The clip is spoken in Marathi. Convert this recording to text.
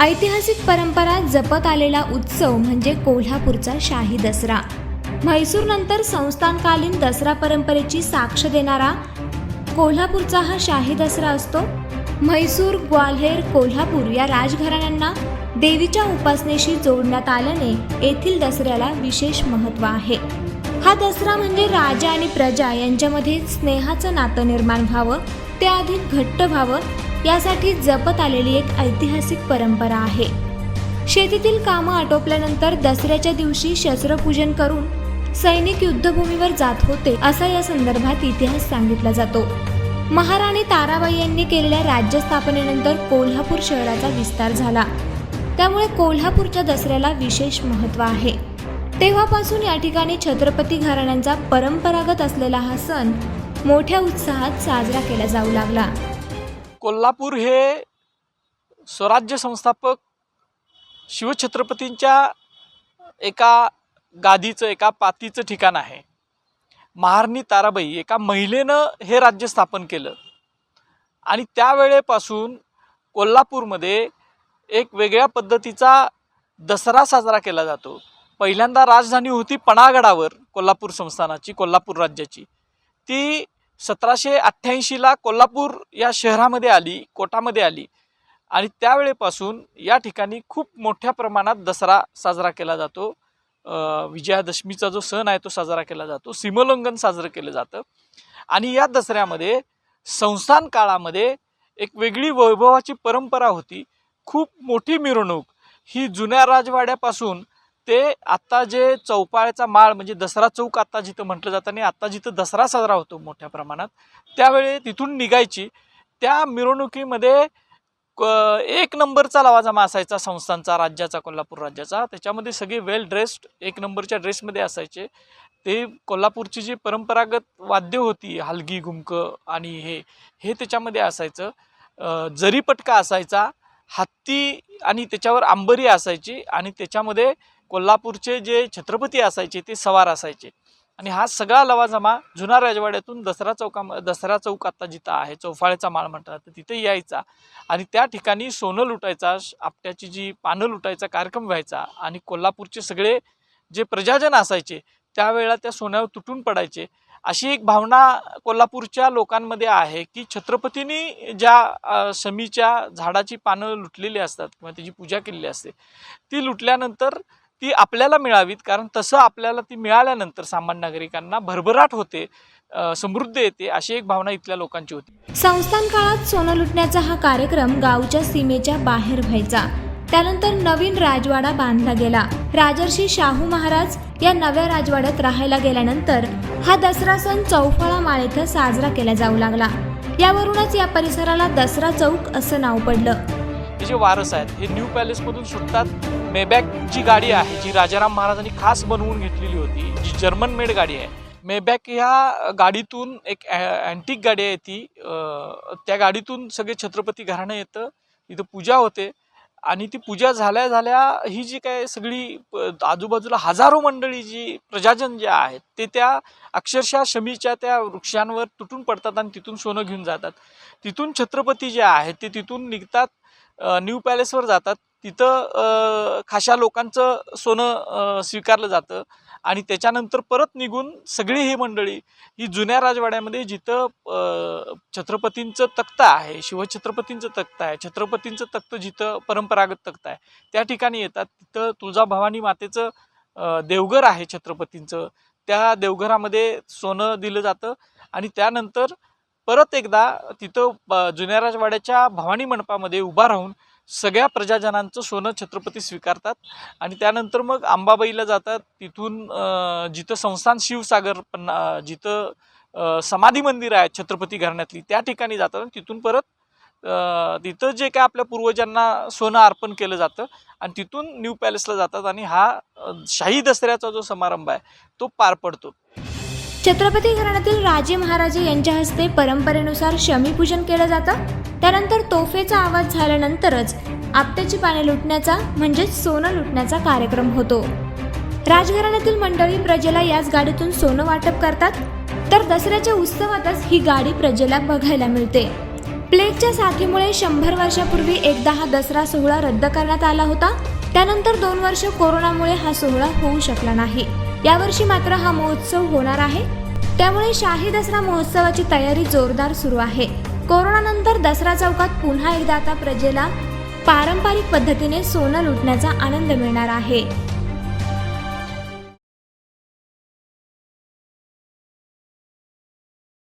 ऐतिहासिक परंपरा जपत आलेला उत्सव म्हणजे कोल्हापूरचा शाही दसरा. म्हैसूरनंतर संस्थानकालीन दसरा परंपरेची साक्ष देणारा कोल्हापूरचा हा शाही दसरा असतो. म्हैसूर ग्वाल्हेर कोल्हापूर या राजघराण्यांना देवीच्या उपासनेशी जोडण्यात आल्याने येथील दसऱ्याला विशेष महत्त्व आहे. हा दसरा म्हणजे राजा आणि प्रजा यांच्यामध्ये स्नेहाचं नातं निर्माण व्हावं ते अधिक घट्ट व्हावं यासाठी जपत आलेली एक ऐतिहासिक परंपरा आहे. शेतीतील कामं आटोपल्यानंतर दसऱ्याच्या दिवशी शस्त्रपूजन करून सैनिक युद्धभूमीवर जात होते असा या संदर्भात इतिहास सांगितला जातो. महाराणी ताराबाई यांनी केलेल्या राज्य स्थापनेनंतर कोल्हापूर शहराचा विस्तार झाला. त्यामुळे कोल्हापूरच्या दसऱ्याला विशेष महत्त्व आहे. तेव्हापासून या ठिकाणी छत्रपती घराण्यांचा परंपरागत असलेला हा सण मोठ्या उत्साहात साजरा केला जाऊ लागला. कोल्हापूर हे स्वराज्य संस्थापक शिवछत्रपतींच्या एका गादीचं एका पातीचं ठिकाण आहे. महारणी ताराबाई एका महिलेनं हे राज्य स्थापन केलं. आणि त्यावेळेपासून कोल्हापूरमध्ये एक वेगळ्या पद्धतीचा दसरा साजरा केला जातो. पहिल्यांदा राजधानी होती पणागडावर कोल्हापूर संस्थानाची कोल्हापूर राज्याची. ती सतराशे अठ्ठ्याऐंशीला कोल्हापूर या शहरामध्ये आली कोटामध्ये आली. आणि त्यावेळेपासून या ठिकाणी खूप मोठ्या प्रमाणात दसरा साजरा केला जातो. विजयादशमीचा जो सण आहे तो साजरा केला जातो. सीमोल्लंघन साजरं केलं जातं. आणि या दसऱ्यामध्ये संस्थान काळामध्ये एक वेगळी वैभवाची परंपरा होती. खूप मोठी मिरवणूक. ही जुन्या राजवाड्यापासून ते आत्ता जे चौपाळ्याचा माळ म्हणजे दसरा चौक आत्ता जिथं म्हटलं जातं आणि आत्ता जिथं दसरा साजरा होतो मोठ्या प्रमाणात त्यावेळी तिथून निघायची. त्या मिरवणुकीमध्ये क- एक नंबरचा लवाजमा असायचा संस्थांचा राज्याचा कोल्हापूर राज्याचा. त्याच्यामध्ये सगळे वेल ड्रेस्ड एक नंबरच्या ड्रेसमध्ये असायचे. ते कोल्हापूरची जी परंपरागत वाद्य होती हलगी घुमकं आणि हे हे त्याच्यामध्ये असायचं. जरीपटका असायचा हत्ती आणि त्याच्यावर आंबरी असायची आणि त्याच्यामध्ये कोल्हापूरचे जे छत्रपती असायचे ते सवार असायचे. आणि हा सगळा लवाजमा जुना राजवाड्यातून दसरा चौका दसरा चौक आता जिथं आहे चौफाळ्याचा माळ म्हणतात तर तिथे यायचा. आणि त्या ठिकाणी सोनं लुटायचा आपट्याची जी पानं लुटायचा कार्यक्रम व्हायचा आणि कोल्हापूरचे सगळे जे प्रजाजन असायचे त्यावेळेला त्या सोन्यावर तुटून पडायचे. अशी एक भावना कोल्हापूरच्या लोकांमध्ये आहे की छत्रपतींनी ज्या शमीच्या झाडाची पानं लुटलेली असतात किंवा त्याची पूजा केलेली असते ती लुटल्यानंतर ती आपल्याला मिळावीत कारण तसं आपल्याला ती मिळाल्यानंतर सामान्य नागरिकांना भरभराट होते समृद्ध येते अशी एक भावना इथल्या लोकांची होती. संस्थान काळात सोनं लुटण्याचा हा कार्यक्रम गावच्या सीमेच्या बाहेर व्हायचा. त्यानंतर नवीन राजवाडा बांधला गेला. राजर्षी शाहू महाराज या नव्या राजवाड्यात राहायला गेल्यानंतर हा दसरा सण चौफळा माळ इथं साजरा केला जाऊ लागला. यावरूनच या परिसराला दसरा चौक असं नाव पडलं. जे वारस आहेत हे न्यू पॅलेसमधून सुटतात. मेबॅक जी गाडी आहे जी राजाराम महाराजांनी खास बनवून घेतलेली होती जी जर्मन मेड गाडी आहे मेबॅक ह्या गाडीतून एक अँटिक गाडी आहे ती. त्या गाडीतून सगळे छत्रपती घराणं येतं इथं पूजा होते. आणि ती पूजा झाल्या झाल्या ही जी काय सगळी आजूबाजूला हजारो मंडळी जी प्रजाजन जे आहेत ते त्या अक्षरशः शमीच्या त्या वृक्षांवर तुटून पडतात आणि तिथून सोनं घेऊन जातात. तिथून छत्रपती जे आहेत ते तिथून निघतात. न्यू पॅलेसवर जातात. तिथं खाशा लोकांचं सोनं स्वीकारलं जातं आणि त्याच्यानंतर परत निघून सगळी ही मंडळी ही जुन्या राजवाड्यामध्ये जिथं छत्रपतींचं तख्त आहे शिवछत्रपतींचं तख्त आहे छत्रपतींचं तख्त जिथं परंपरागत तख्त आहे त्या ठिकाणी येतात. तिथं तुळजाभवानी मातेचं देवघर आहे छत्रपतींचं. त्या देवघरामध्ये सोनं दिलं जातं आणि त्यानंतर परत एकदा तिथं ब- जुन्या राजवाड्याच्या भवानी मंडपामध्ये उभा राहून सगळ्या प्रजाजनांचं सोनं छत्रपती स्वीकारतात आणि त्यानंतर मग अंबाबाईला जातात. तिथून जिथं संस्थान शिवसागर पन्ना जिथं समाधी मंदिर आहे छत्रपती घराण्यातली त्या ठिकाणी जातात आणि तिथून परत तिथं जे काय आपल्या पूर्वजांना सोनं अर्पण केलं जातं आणि तिथून न्यू पॅलेसला जातात आणि हा शाही दसऱ्याचा जो समारंभ आहे तो पार पडतो. छत्रपती घराण्यातील राजे महाराजे यांच्या हस्ते परंपरेनुसार शमीपूजन केलं जातं. त्यानंतर तोफेचा आवाज झाल्यानंतरच आपट्याची पाने लुटण्याचा म्हणजेच सोनं लुटण्याचा कार्यक्रम होतो. राजघराण्यातील मंडळी प्रजेला याच गाडीतून सोनं वाटप करतात. तर दसऱ्याच्या उत्सवातच ही गाडी प्रजेला बघायला मिळते. प्लेगच्या साथीमुळे शंभर वर्षापूर्वी एकदा हा दसरा सोहळा रद्द करण्यात आला होता. त्यानंतर दोन वर्ष कोरोनामुळे हा सोहळा होऊ शकला नाही. यावर्षी मात्र हा महोत्सव होणार आहे. त्यामुळे शाही दसरा महोत्सवाची तयारी जोरदार सुरू आहे. कोरोनानंतर दसरा चौकात पुन्हा एकदा आता प्रजेला पारंपरिक पद्धतीने सोनं लुटण्याचा आनंद मिळणार आहे.